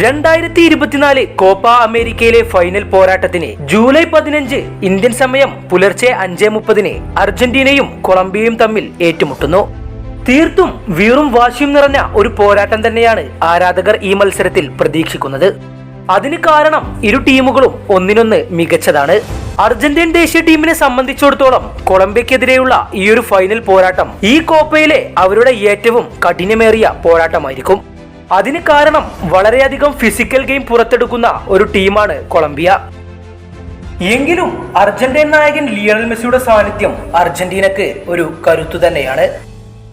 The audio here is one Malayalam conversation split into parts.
രണ്ടായിരത്തി ഇരുപത്തിനാല് കോപ്പ അമേരിക്കയിലെ ഫൈനൽ പോരാട്ടത്തിന് ജൂലൈ പതിനഞ്ച് ഇന്ത്യൻ സമയം പുലർച്ചെ അഞ്ചേ മുപ്പതിന് അർജന്റീനയും കൊളംബിയയും തമ്മിൽ ഏറ്റുമുട്ടുന്നു. തീർത്തും വീറും വാശിയും നിറഞ്ഞ ഒരു പോരാട്ടം തന്നെയാണ് ആരാധകർ ഈ മത്സരത്തിൽ പ്രതീക്ഷിക്കുന്നത്. അതിന് കാരണം ഇരു ടീമുകളും ഒന്നിനൊന്ന് മികച്ചതാണ്. അർജന്റീൻ ദേശീയ ടീമിനെ സംബന്ധിച്ചിടത്തോളം കൊളംബിയക്കെതിരെയുള്ള ഈ ഒരു ഫൈനൽ പോരാട്ടം ഈ കോപ്പയിലെ അവരുടെ ഏറ്റവും കഠിനമേറിയ പോരാട്ടമായിരിക്കും. അതിന് കാരണം വളരെയധികം ഫിസിക്കൽ ഗെയിം പുറത്തെടുക്കുന്ന ഒരു ടീമാണ് കൊളംബിയ. എങ്കിലും അർജന്റീൻ നായകൻ ലിയണൽ മെസ്സിയുടെ സാന്നിധ്യം അർജന്റീനക്ക് ഒരു കരുത്തു തന്നെയാണ്.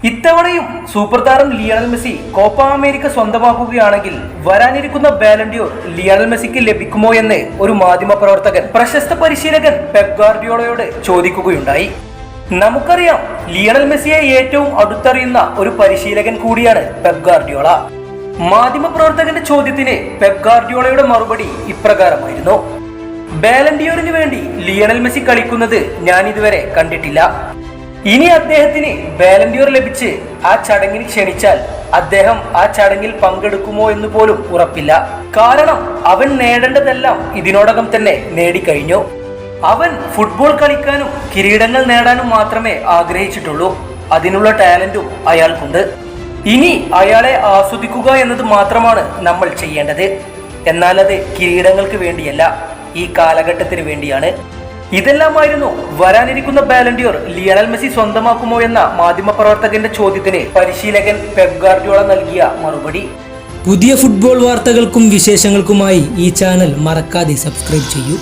ഇത്തവണയും സൂപ്പർ താരം ലിയണൽ മെസ്സി കോപ്പ അമേരിക്ക സ്വന്തമാക്കുകയാണെങ്കിൽ വരാനിരിക്കുന്ന ബാലൻഡിയോർ ലിയണൽ മെസ്സിക്ക് ലഭിക്കുമോ എന്ന് ഒരു മാധ്യമ പ്രവർത്തകൻ പ്രശസ്ത പരിശീലകൻ പെപ് ഗാർഡിയോളയോട് ചോദിക്കുകയുണ്ടായി. നമുക്കറിയാം ലിയണൽ മെസ്സിയെ ഏറ്റവും അടുത്തറിയുന്ന ഒരു പരിശീലകൻ കൂടിയാണ് പെപ് ഗാർഡിയോള മാധ്യമപ്രവർത്തകന്റെ ചോദ്യത്തിന് പെപ് ഗാർഡിയോളയുടെ മറുപടി ഇപ്രകാരമായിരുന്നു. ബാലൻഡിയോറിന് വേണ്ടി ലിയണൽ മെസ്സി കളിക്കുന്നത് ഞാൻ ഇതുവരെ കണ്ടിട്ടില്ല. ഇനി അദ്ദേഹത്തിന് ബാലൻഡിയോർ ലഭിച്ച് ആ ചടങ്ങിന് ക്ഷണിച്ചാൽ അദ്ദേഹം ആ ചടങ്ങിൽ പങ്കെടുക്കുമോ എന്ന് പോലും ഉറപ്പില്ല. കാരണം അവൻ നേടേണ്ടതെല്ലാം ഇതിനോടകം തന്നെ നേടിക്കഴിഞ്ഞു. അവൻ ഫുട്ബോൾ കളിക്കാനും കിരീടങ്ങൾ നേടാനും മാത്രമേ ആഗ്രഹിച്ചിട്ടുള്ളൂ. അതിനുള്ള ടാലന്റും അയാൾക്കുണ്ട്. ഇനി അയാളെ ആസ്വദിക്കുക എന്നത് മാത്രമാണ് നമ്മൾ ചെയ്യേണ്ടത്. എന്നാൽ അത് കിരീടങ്ങൾക്ക് വേണ്ടിയല്ല ഈ കാലഘട്ടത്തിന് വേണ്ടിയാണ്. ഇതെല്ലാമായിരുന്നു വരാനിരിക്കുന്ന ബാലൻഡിയോർ ലിയണൽ മെസ്സി സ്വന്തമാക്കുമോ എന്ന മാധ്യമപ്രവർത്തകന്റെ ചോദ്യത്തിന് പരിശീലകൻ പെപ് ഗാർഡിയോള നൽകിയ മറുപടി. പുതിയ ഫുട്ബോൾ വാർത്തകൾക്കും വിശേഷങ്ങൾക്കുമായി ഈ ചാനൽ മറക്കാതെ സബ്സ്ക്രൈബ് ചെയ്യൂ.